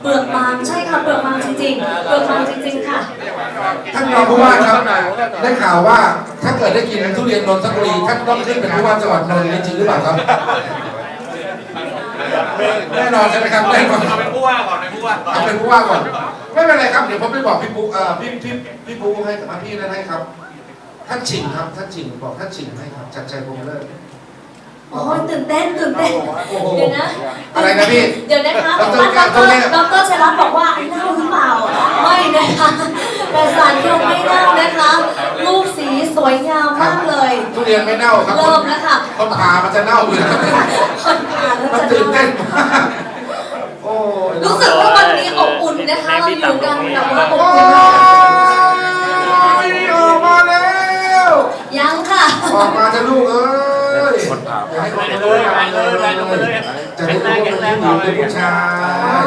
เปลือกบางใช่ค่ะเปลือกบางจริงๆเปลือกบางจริง ๆ ค่ะ ท่านรองผู้ว่าครับได้ข่าวว่าถ้าเกิดได้กินทุเรียนนนทบุรีท่านต้องขึ้นเป็นผู้ว่าจังหวัดนนท์นี่จริงหรือเปล่าครับ แน่นอนใช่ไหมครับแน่นอนเอาเป็นผู้ว่าก่อนเป็นผู้ว่าก่อนเอาเป็นผู้ว่าก่อนไม่เป็นไรครับเดี๋ยวผมไปบอกพี่ปุ๊กเอ่อพี่พี่พี่ปุ๊กให้กับพี่นั่นให้ครับ ท่านชิงครับท่านชิงบอกท่านชิงให้ครับจัดใจคงเลิศ โอ้ยตื่นเต้นตื่นเต้นโอ้โหเดี๋ยวนะอะไรนะพี่ เดี๋ยวนะคะดบรอกว่าดดรรดรชัยรัตน์บอกว่าไอ้เน่าหรือเปล่า ไม่นะคะแต่สารเคมีไม่เน่านะคะลูกสีสวยงามมากเลยทุเรียนไม่เน่าครับเริ่มแล้วค่ะคนผ่ามันจะเน่าอยู่แล้วคนอ่านแล้วมันจะตื่นเต้เน่านมากโอ้ยรู้สึกว่าวันนี้อบอุ่นนะคะเราอยู่กันแบบว่าอบโอ้อุ่นมากยออกมาแล้ว ยังค่ะ ออกมาจะลูกเอ้ย อย่าให้คนรู้นะจะได้รู้ว่าเป็นผู้หญิงเป็นผู้ชาย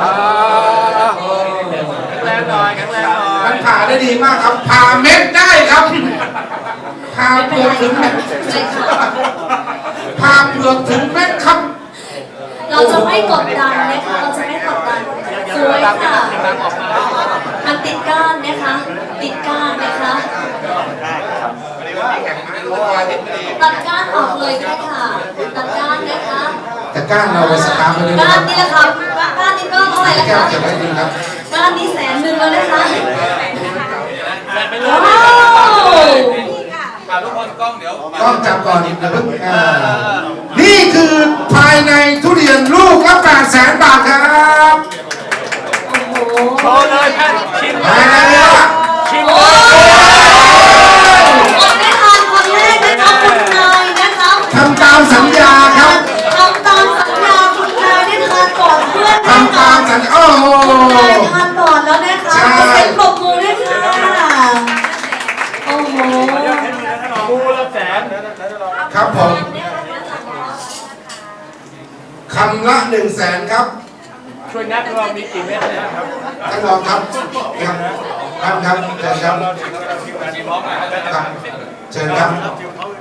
เออแรงหน่อยแข็งแรงหน่อมันผ่าได้ดีมากครับผ่าเม็ดได้ครับผ่าเปลือกถึงเม็ดผ่าเปลือกถึงเม็ดครับ เราจะไม่กดดันนะคะเราจะไม่กดดันสวยค่ะมันติดก้านนะคะ ติดก้านนะคะ ตัดก้านออกเลยก็ได้ค่ะ ตัดก้านนะคะแต่ก้านเราไปสตาร์ทไปเลยนะก้าคนรับนี่แหละค่ะก้านนี่ก็เท่าไหร่ละแก้วคะเก็บไว้ดีครับก้านนี้แสนหนึ่งแล้วนะคะไปเลว้ายวอะทุกคนกล้องเดี๋ยวต้องจับก่อนอีกนะเพิ่งอ่านี่คือภายในทุเรียนลูกละแปดแสนบาทครับโอ้โหโชว์เลยท่านชิมภายในเนี้ยชิมโอ้ยคนได้ทานคำตามสัญญาโอ้โหคุณนายทานก่อนแล้วนะคะใช่เซ็นปรบมือด้วยค่ะโอ้โหกูละแสนครับผมคำละหนึ่งแสนครับ ช่วยนับว่ามีกี่เม็ดนะครับท่านรองครับครับ ครับครับเชิญครับชิมพร้อมกันครับเชิญครับ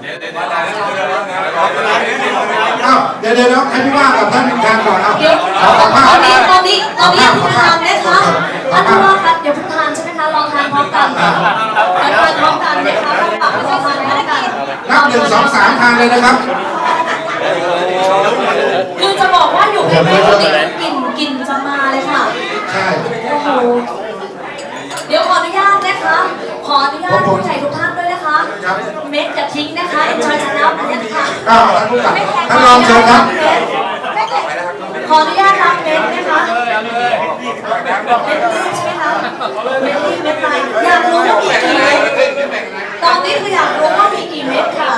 เดี๋ยวเดี๋ยวเดี๋ยวเดี๋ยวเดี๋ยวเดี๋ยวอ้าวเดี๋ยวเดี๋ยวเดี๋ยวให้พี่ว่ากับท่านทานก่อนเอาเดี๋ยวขอขอภาตพอนนี้ตอนนี้ตอนนี้ยังเพิ่ทานนะคะท่านผู้ว่าครับเดี๋ยวเพิ่งทานใช่ไหมคะลองทานพร้อมกันลองทานพร้อมกันนะคะลองทานพร้อมกันนับหนึ่งสองสามทานเลยนะครับ คือจะบอกว่าอยู่ใกล้ๆตรงนี้กลิ่นกลิ่นจะมาเลยค่ะใช่โอ้โหเดี๋ยวขออนุญาตนะคะขออนุญาตผู้ใหญ่ทุก ท่านด้วยนะคะเม็ดอย่าทิ้งนะคะ enjoy ชนะนะคะอ้าวท่านผู้กับท่านรองเชิญครับขออนุญาตรับเม็ดนะคะเม็ดรีบใช่ไหมคะเม็ดรีบเม็ดไรอยากรู้ว่ามีกี่เม็ดตอนนี้คืออยากรู้ว่ามีกี่เม็ดค่ะ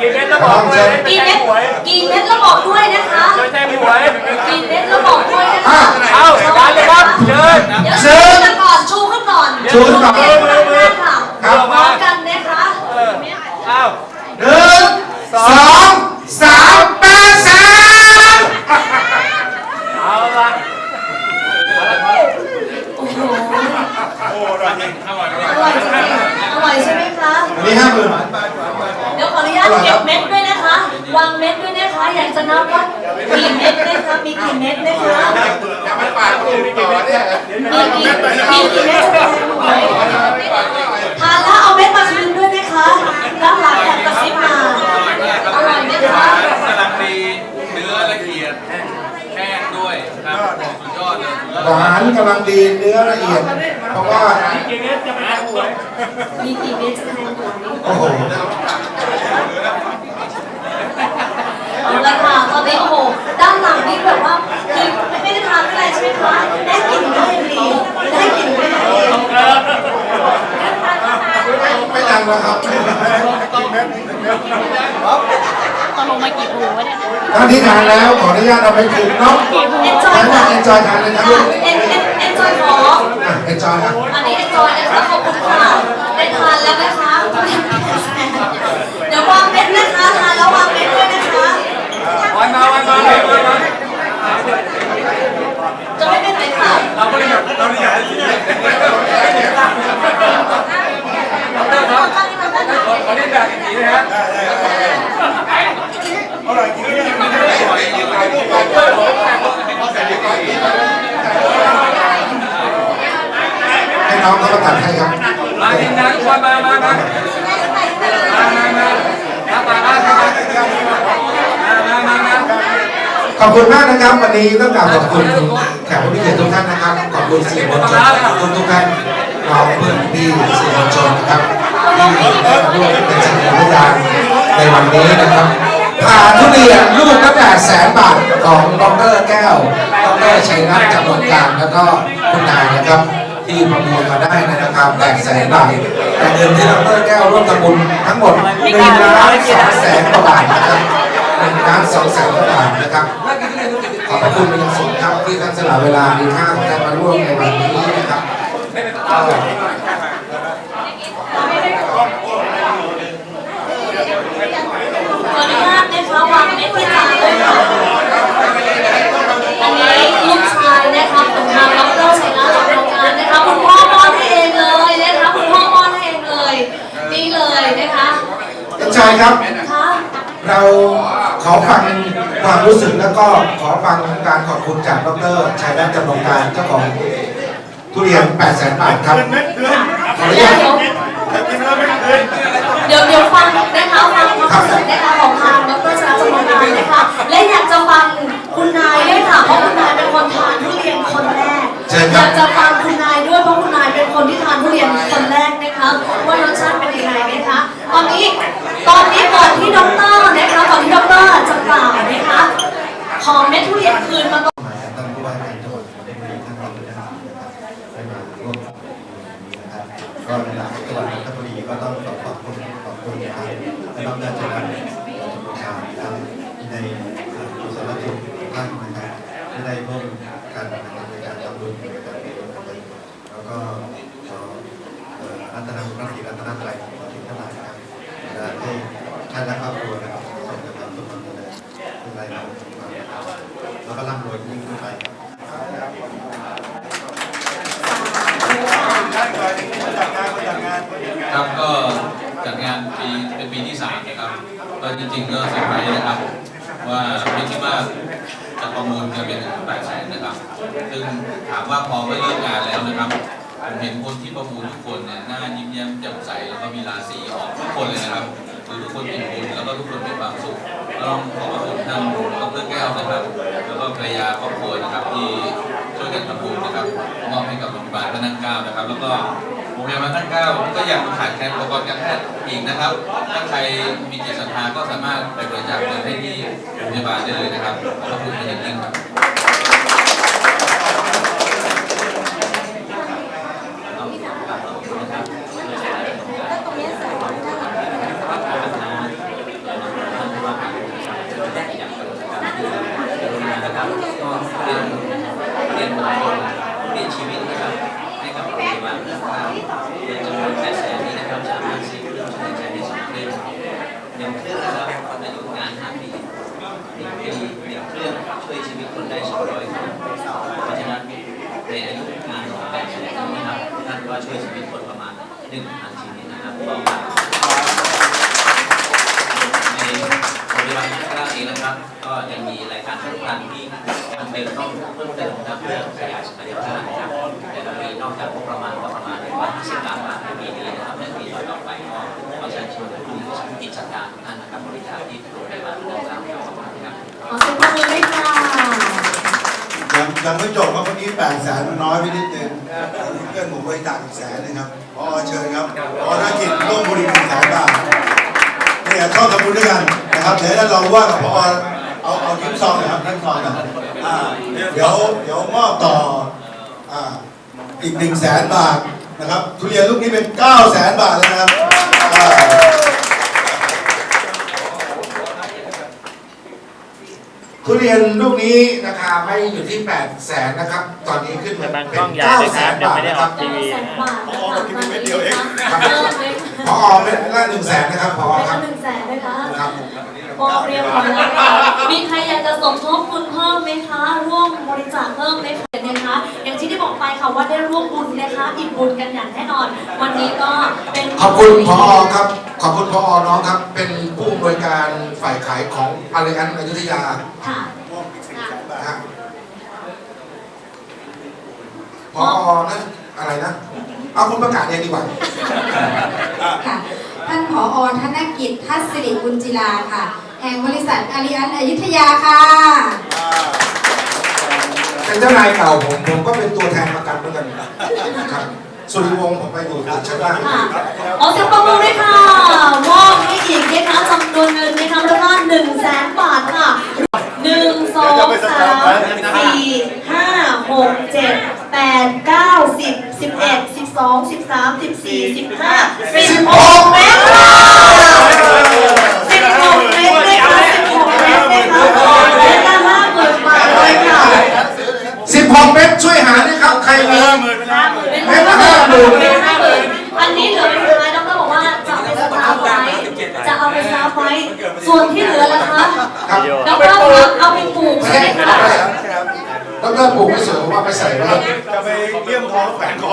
กี่เม็ดแล้วบอกเลยกี่เม็ดกี่เม็ดแล้วบอกด้วยนะคะช่วยแจ้งหวยกี่เม็ดแล้วบอกด้วยนะคะเอาจานเลยครับเชิญเดี๋ยวชูกันก่อนชูขึ้นก่อนชูขึ้นก่อน เดี๋ยวข้างหน้าค่ะ ครับ พร้อมกันนะคะ เอา หนึ่งสองสามแปดสาม เอาละ โอ้โห โอ้อร่อยจริงอร่อย อร่อยจริงๆอร่อย ใช่ไหมคะมีห้าหมื่นเดี๋ยวขออนุญาตเก็บเม็ดด้วยนะคะ วางเม็ดด้วยนะคะ อยากจะนับว่ากี่เม็ดนะคะ มีกี่เม็ดนะคะยังไม่ปาดคนอื่นต่อเนี่ยมีกี่มีกี่เม็ดจะแทนหวยทานแล้วเอาเม็ดมาคืนด้วยนะคะด้านหลังแอบกระซิบมาอร่อยไหมคะ กำลังดีเนื้อละเอียดแห้งด้วยครับสุดยอดเลย หวานกำลังดีเนื้อละเอียด เพราะว่ากี่เม็ดจะไปแจ้งหวยมีกี่เม็ดจะแทนหวยโอ้โหเอาละค่ะตอนนี้โอ้โหด้านหลังนี่แบบว่าคือไม่ได้ทานอะไรใช่ไหมคะได้กลิ่นได้ดีได้กลิ่นได้ดีไม่ดังแล้วครับ ตกลงมากี่ภูวะเนี่ยท่านที่ทานแล้วขออนุญาตเอาไปคืนเนาะเอ็นจอยท่านค่ะเอ็นจอยทานเลยนะลูกเอ็นเอ็นเอ็นจอยขออะเอ็นจอยครับอันนี้เอ็นจอยนะคะขอบคุณค่ะได้ทานแล้วนะคะ คุณมากนะครับ วันนี้ต้องกราบขอบคุณแขกผู้มีเกียรติทุกท่านนะครับ ขอบคุณสื่อมวลชนขอบคุณทุกท่านน้องเพื่อนพี่สื่อมวลชนนะครับที่ได้ร่วมเป็นสิ่งพยานในวันนี้นะครับผ่าทุเรียนลูกละแปดแสนบาทของดรแก้วดรชัยนัทจำนวนการแล้วก็คุณนายนะครับที่ประมูลมาได้ในราคาแปดแสนบาทแต่เงินที่ดรแก้วร่วมทำบุญทั้งหมดหนึ่งล้านสองแสนบาท ที่ท่านสละเวลามีค่าของท่านมาร่วมในวันนี้นะครับก็ขออนุญาตนะคะวางเม็ดที่จานเลยค่ะอันนี้ลูกชายนะคะของทางดรชัยนาจากโรงงานนะคะคุณพ่อมอนให้เองเลยนะคะคุณพ่อมอนให้เองเลย นี่เลยนะคะท่านชายครับค่ะเรา ขอฟังความรู้สึกแล้วก็ขอฟังการขอบคุณจากดรชัยนัทจำลองการเจ้าของทุเรียน8แสนบาทครับขออนุเดี๋ยญาวตเดี๋ยวเดี๋ยวเดี๋ยวฟังนะคะฟังความรู้สึกนะคะของทางดรชนะจำลองการนะคะและอยากจะฟังคุณนายด้วยค่ะเพราะคุณนายเป็นคนทานทุเรียนคนแรกเชิญอครัยาบกจะฟังคุณนายด้วยเพราะคุณนายเป็นคนที่ทานทุเรียน ตอนนี้ตอนนี้ก่อนที่ด็อกเตอร์นะคะก่อนที่ด็อกเตอร์จะกล่าวนะคะขอเม็ดทุเรียนคืนมา แล้วก็ร่ำรวยยิ่งขึ้นไปครับครับก็จัดงานปีเป็นปีที่สามนะครับก็จริงๆก็เซอร์ไพรส์นะครับ ว่าไม่คิดว่าจะประมูลกันเป็นถึงแปดแสนนะครับ ซึ่งถามว่าพอไม่เริ่มงานแล้วนะครับผมเห็นคนที่ประมูลทุกคนเนี่ยหน้ายิ้มแย้มแจ่มใสแล้วก็มีราศีออกทุกคนเลยนะครับคือทุกคนอิ่มบุญแล้วก็ทุกคนมีความสุข ก็ต้องขอบพระคุณท่านดรแก้วนะครับ แล้วก็ภรรยาครอบครัวนะครับที่ช่วยกันทำบุญนะครับมอบให้กับโรงพยาบาลพระนั่งเกล้านะครับ แล้วก็โรงพยาบาลพระนั่งเกล้าก็อยากขาดแคลนอุปกรณ์การแพทย์อีกนะครับ ถ้าใครมีจิตศรัทธาก็สามารถไปบริจาคเงินให้ที่โรงพยาบาลได้เลยนะครับขอบคุณเป็นอย่างยิ่งครับก็เป็นเป็นมงคลเป็น ชีวิตนะครับให้กับโรงพยาบาลนะครับเงินจำนวนแปดแสนนี้นะครับสามารถซื้อเครื่องช่วยหายใจได้สองเครื่องหนึ่งเครื่องนะครับอายุงานห้าปีหนึ่งปีหนึ่งเครื่องช่วยชีวิตคนได้สองร้อยคนเพราะฉะนั้นในอายุงานของแปดแสนนี้นะครับท่านก็ช่วยชีวิตคนประมาณหนึ่งพันชีวิตนะครับ ยังไม่จบครับเมื่อกี้แปดแสนมันน้อยไปนิดนึงเพื่อนผมบริจาคอีกแสนหนึงครับพอเชิญครับพอนักกิจร่วมบริจาคแสนบาทเนี่ยชอบทำบุญด้วยกันนะครับเดี๋ยวให้ท่านรองว่ากับพอเอาเอาทิ้งซองนะครับทิ้งซองกันอ่าเดี๋ยวเดี๋ยวมอบต่ออ่าอีกหนึ่งแสนบาทนะครับทุเรียนลูกนี้เป็นเก้าแสนบาทเลยนะครับอ่า ทุเรียนลูกนี้ราคาไม่อยู่ที่8แสนนะครับ ตอนนี้ขึ้นมาเป็น9แสนบาทนะครับทีวีพอออกทีวีเป็นเดียวเองพอออกไม่ได้หนึ่งแสนนะครับพอครับหแสนนะคะ ครับพอเรียนหมดแล้วค่ะมีใครอยากจะสมทบทุนเพิ่มไหมคะ ร่วมบริจาคเพิ่มไหมคะนะคะ อย่างที่ได้บอกไปค่ะว่าได้ร่วมบุญนะคะอิ่มบุญกันอย่างแน่นอน วันนี้ก็เป็นขอบคุณพอครับ ขอบคุณพอน้องครับ เป็นผู้อำนวยการฝ่ายขายของอารีอันอยุธยาค่ะนะฮะพอนะอะไรนะ เอาคุณประกาศเองดีกว่าค่ะท่านผอธนกิจทัศสิริกุลจิลาค่ะ แห่งบริษัทอาริอันอยุธยาค่ะเป็นเจ้านายเก่าผมผมก็เป็นตัวแทนประกันเหมือนกันนะครับสุริวงศ์ผมไปอยู่ตึกชั้นล่างค่ะขอเสียงปรบมือด้วยค่ะมอบให้อีกนะคะจำนวนเงินนะคะมูลค่าหนึ่งแสนบาทค่ะหนึ่งสองสามสี่ห้าหกเจ็ดแปดเก้าสิบสิบเอ็ดสิบสองสิบสามสิบสี่สิบห้าสิบหกเมตรค่ะสิบหกเมตรเลยค่ะสิบหก เมตรเลยค่ะเมตรละห้าหมื่นบาทเลยค่ะ16เมตรช่วยหาด้วยครับ ใครมีห้าหมื่นเป็นห้าหมื่นเป็นห้าหมื่นอันนี้เหลือเป็นท้ายดรบอกว่าจะเอาไปสตาร์ฟไว้จะเอาไปสตาร์ฟไว้ส่วนที่เหลือล่ะคะครับดรครับเอาไปปลูกใช่ไหมเอาคะไปแล้วก็ปลูกไม่สวยผมว่าไปใส่ไว้จะไปเยี่ยมท้องแขวนคอ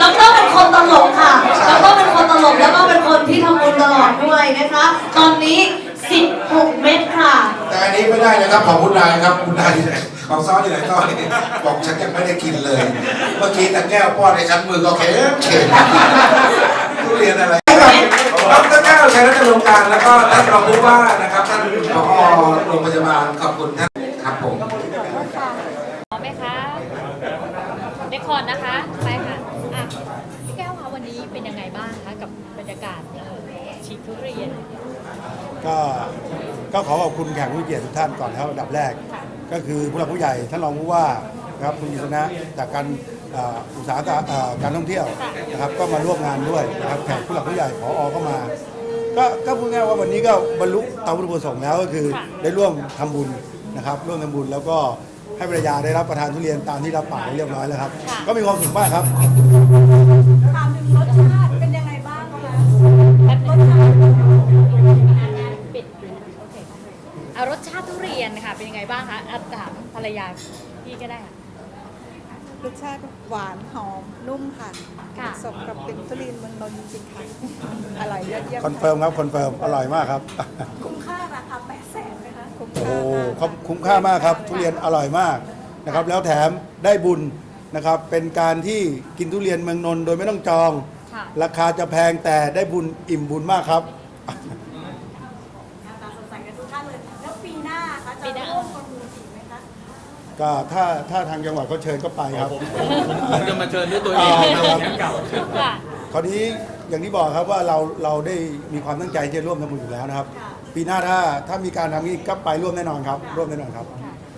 ดรเป็นคนตลกค่ะดรเป็นคนตลกแล้วก็เป็นคนที่ทำบุญตลอดด้วยนะคะ ตอนนี้ 16 เม็ดค่ะ แต่อันนี้ไม่ได้นะครับของคุณนายครับคุณนายอยู่ไหนของซ้อนอยู่ไหนก็นี่บอกฉันยังไม่ได้กินเลย เมื่อกี้แต่แก้วป้อนในชั้นมือก็เข็มเข็มทุเรียนอะไรครับดรแก้วชัยรัตนลงการแล้วก็ท่านรองผู้ว่านะครับท่านผอโรงพยาบาลขอบคุณท่านครับผม พร้อมไหมคะเรคคอร์ดนะคะ ไปค่ะ อะ พี่แก้วคะวันนี้เป็นยังไงบ้างคะกับบรรยากาศเอ่อฉีกทุเรียน ก็ก็ขอขอบคุณแขกผู้เกียรติทุกท่านก่อนนะครับอันดับแรกค่ะก็คือผู้หลักผู้ใหญ่ท่านรองผู้ว่านะครับคุณกิษณะจากการเอ่ออุตสาหกรรมเอ่อการท่องเที่ยวนะครับก็มาร่วมงานด้วยนะครับแขกผู้หลักผู้ใหญ่ผอก็มา ก็ก็พูดง่ายๆว่าวันนี้ก็บรรลุตามวัตถุประสงค์แล้วก็คือได้ร่วมทำบุญนะครับร่วมทำบุญแล้วก็ให้ภรรยาได้รับประทานทุเรียนตามที่รับปากไว้เรียบร้อยแล้วครับ ก็มีความสุขมากครับถ เรียนค่ะเป็นยังไงบ้างคะอะถามภรรยาพี่ก็ได้ค่ะ รสชาติหวานหอมนุ่มค่ะค่ะ สมกับเป็นทุเรียนเมืองนนท์จริงๆค่ะ อร่อยยอดเยี่ยมคอนเฟิร์มครับคอนเฟิร์มอร่อยมากครับ คุ้มค่าราคา8แสนไหมคะ คุ้มโอ้ค่าโหคุ้มค่ามากครับ ทุเรียนอร่อยมากนะครับ แล้วแถมได้บุญนะครับ เป็นการที่กินทุเรียนเมืองนนท์โดยไม่ต้องจอง ค่ะ ราคาจะแพงแต่ได้บุญอิ่มบุญมากครับ ตาสดใสกันทุกท่านเลย แล้วปีหน้าคะจะร่วมประมูลอีกไหมคะ ก็ถ้าถ้าทางจังหวัดเขาเชิญก็ไปครับ ผมจะมาเชิญด้วยตัวเองนะครับเก่า ค่ะ คราวนี้อย่างที่บอกครับว่าเราเราได้มีความตั้งใจที่จะร่วมทำบุญอยู่แล้วนะครับ ปีหน้าถ้าถ้ามีการทำนี้ก็ไปร่วมแน่นอนครับ ร่วมแน่นอนครับ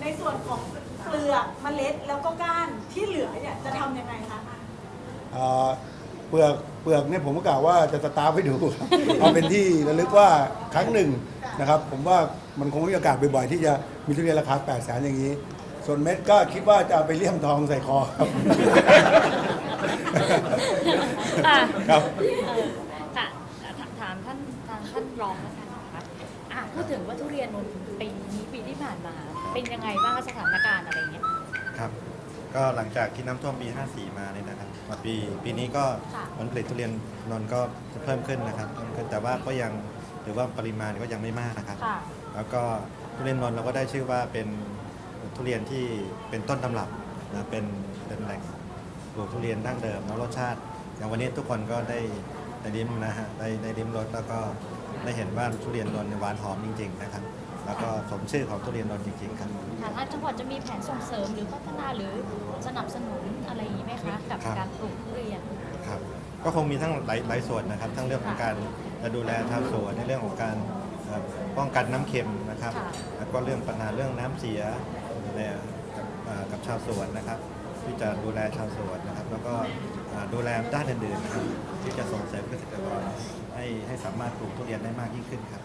ในส่วนของเปลือกเมล็ดแล้วก็ก้านที่เหลือเนี่ยจะทำยังไงคะ เอ่อเปลือกเปลือกเนี่ยผมก็กล่าวว่าจะสตาร์ฟให้ดูครับ เอาเป็นที่ระลึกว่าครั้งหนึ่งนะครับ ผมว่ามันคงไม่มีโอกาสบ่อยๆที่จะมีทุเรียนราคา 8 0 0แสนอย่างนี้ ส่วนเม็ดก็คิดว่าจะเอาไปเลี่ยมทองใส่คอครับค่ะครับ เออค่ะถถามท่านทางท่านรองแล้วกันนะคะอะพูดถึงว่าทุเรียนปีนี้ปีที่ผ่านมา เป็นยังไงบ้างสถานการณ์อะไรเงี้ย ครับก็หลังจากที่น้ำท่วมปี 54 มาเนี่ยนะครับมาปีปีนี้ก็ค่ะ ผลผลิตทุเรียนนนท์ก็จะเพิ่มขึ้นนะครับเพิ่มขึ้นแต่ว่าก็ยังถือว่าปริมาณก็ยังไม่มากนะครับ ค่ะ แล้วก็ทุเรียนนนท์เราก็ได้ชื่อว่าเป็น ทุเรียนที่เป็นต้นตำรับนะเป็นเป็นแหล่งปลูกทุเรียนดั้งเดิมแล้วรสชาติ อย่างวันนี้ทุกคนก็ได้ได้ริมนะฮะได้ได้ริมรสแล้วก็ได้เห็นว่าทุเรียนนนท์หวานหอมจริง ๆ นะครับ แล้วก็สมชื่อของทุเรียนนนท์จริง ๆ ครับ ค่ะทางจังหวัดจะมีแผนส่งเสริมหรือพัฒนาหรือสนับสนุนอะไรอย่างนี้ไหมคะกับครับ การปลูกทุเรียน ครับก็คงมีทั้งหลายหลายส่วนนะครับ ทั้งเรื่องของการจะดูแลชาวสวนในเรื่องของการเอ่อป้องกันน้ำเค็มนะครับ ค่ะ แล้วก็เรื่องปัญหาเรื่องน้ำเสีย เนี่ยกับเอ่อกับชาวสวนนะครับ ที่จะดูแลชาวสวนนะครับ แล้วก็เอ่อดูแลด้านอื่นๆนะครับที่จะส่งเสริมเกษตรกรให้ให้สามารถปลูกทุเรียนได้มากยิ่งขึ้นครับ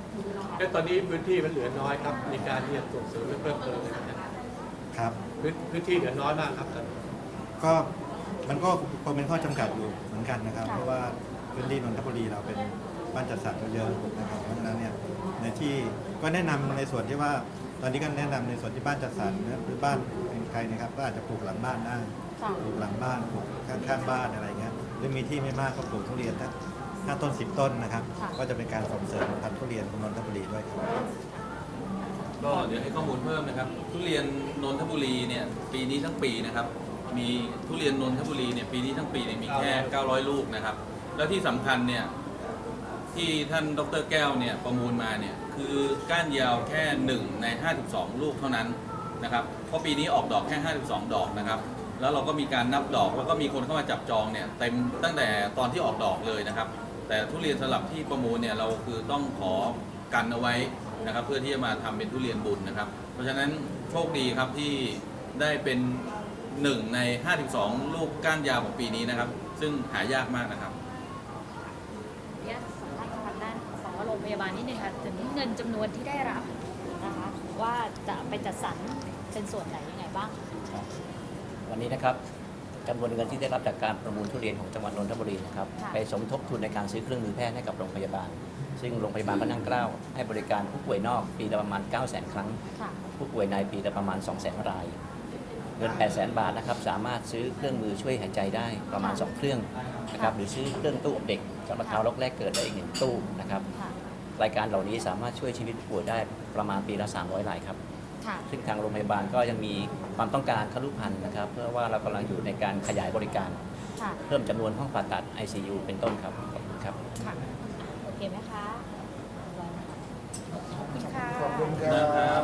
แล้วตอนนี้พื้นที่มันเหลือน้อยครับมีการที่จะส่งเสริมและเพิ่มเติมนะครับครับพื้นพื้นที่เหลือน้อยมากครับตอนนี้ก็มันก็คงเป็นข้อจำกัดอยู่เหมือนกันนะครับค่ะเพราะว่าพื้นที่นนทบุรีเราเป็น บ้านจัดสรรก็เยอะนะครับเพราะฉะนั้นเนี่ยในที่ก็แนะนำในส่วนที่ว่า ตอนนี้ก็แนะนำในส่วนที่บ้านจัดสรรนะหรือบ้านเป็นใครนะครับก็อาจจะปลูกหลังบ้านได้ค่ะปลูกหลังบ้านปลูกข้างๆบ้านอะไรเงี้ยหรือมีที่ไม่มากก็ปลูกทุเรียนสักห้าต้นสิบต้นนะครับค่ะก็จะเป็นการส่งเสริมพันธุ์ทุเรียนของนนทบุรีด้วยครับก็เดี๋ยวให้ข้อมูลเพิ่มนะครับ ทุเรียนนนทบุรีเนี่ยปีนี้ทั้งปีนะครับมมีทุเรียนนนทบุรีเนี่ยปีนี้ทั้งปีเนี่ยมีแค่ 900 ลูกนะครับ แล้วที่สำคัญเนี่ย ที่ท่านดรแก้วเนี่ยประมูลมาเนี่ยคือก้านยาวแค่ 1 ใน 52 ลูกเท่านั้นนะครับเพราะปีนี้ออกดอกแค่ 52 ดอกนะครับ แล้วเราก็มีการนับดอกแล้วก็มีคนเข้ามาจับจองเนี่ยเต็มตั้งแต่ตอนที่ออกดอกเลยนะครับ แต่ทุเรียนสลับที่ประมูลเนี่ยเราคือต้องขอกันเอาไว้นะครับเพื่อที่จะมาทำเป็นทุเรียนบุญนะครับ เพราะฉะนั้นโชคดีครับที่ได้เป็นหนึ่งใน 52 ลูกก้านยาวของปีนี้นะครับ ซึ่งหายากมากนะครับ ขออนุญาตสัมภาษณ์ทางด้านของโรง พยาบาลนิดนึงค่ะถึงเงินจำนวนที่ได้รับนะคะว่าจะไปจัดสรรเป็นส่วนไหนยังไงบ้าง วันนี้นะครับจำนวนเงินที่ได้รับจากการประมูลทุเรียนของจังหวัดนนทบุรีนะครับค่ะไปสมทบทุนในการซื้อเครื่องมือแพทย์ให้กับโรงพยาบาล ซึ่งโรงพยาบาลพระนั่งเกล้าให้บริการผู้ป่วยนอกปีละประมาณ 9 0 0 0 0 0 ครั้งค่ะผู้ป่วยในปีละประมาณ 2 0 0 0 0 0 ราย เงิน8 0 0 0 0 0 บาทนะครับสามารถซื้อเครื่องมือช่วยหายใจได้ประมาณ 2 เครื่องนะครับหรือซื้อเครื่องตู้อบเด็กสำหรับเท้าโรคแรกเกิดได้อีกหนึ่งตู้นะครับค่ะ รายการเหล่านี้สามารถช่วยชีวิตผู้ป่วยได้ประมาณปีละ 300รายครับ ค่ะ ซึ่งทางโรงพยาบาลก็ยังมีความต้องการทะลุพันธุ์นะครับ เพื่อว่าเรากำลังอยู่ในการขยายบริการ ค่ะ เพิ่มจำนวนห้องผ่าตัด ICU เป็นต้นครับขอบคุณครับ ค่ะ โอเคไหมคะขอบคุณค่ะ ขอบคุณครับ